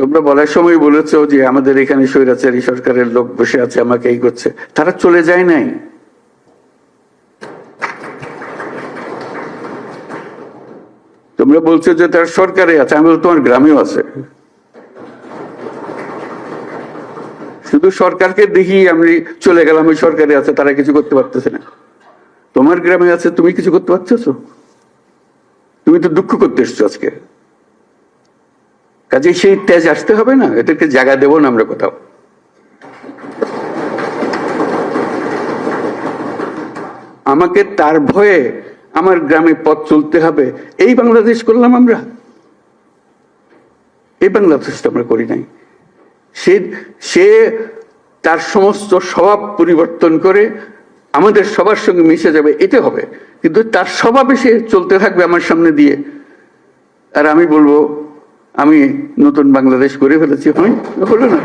তোমরা বলার সময় বলেছ যে আমাদের এখানে স্বৈরাচারী সরকারের লোক বসে আছে, আমাকে এই করছে। তারা চলে যায় নাই। তোমরা বলছো যে তার সরকারে আছে, আমি তোমার গ্রামেও আছে। শুধু সরকারকে দেখি আমি চলে গেলাম, ওই সরকারে আছে, তারা কিছু করতে পারতেছে না। তোমার গ্রামে আছে, তুমি কিছু করতে পারতেছো? তুমি তো দুঃখ করতে এসছো আজকে। কাজে সেই তেজ আসতে হবে না? এদেরকে জায়গা দেবো না আমরা কোথাও। আমাকে তার ভয়ে আমার গ্রামে পথ চলতে হবে। এই বাংলাদেশ করলাম আমরা। এই বাংলাদেশ আমরা করি নাই। সে সে তার সমস্ত স্বভাব পরিবর্তন করে আমাদের সবার সঙ্গে মিশে যাবে, এতে হবে। কিন্তু তার স্বভাবে সে চলতে থাকবে আমার সামনে দিয়ে। আর আমি বলব আমি নতুন বাংলাদেশ করে ফেলেছি হই হলো না।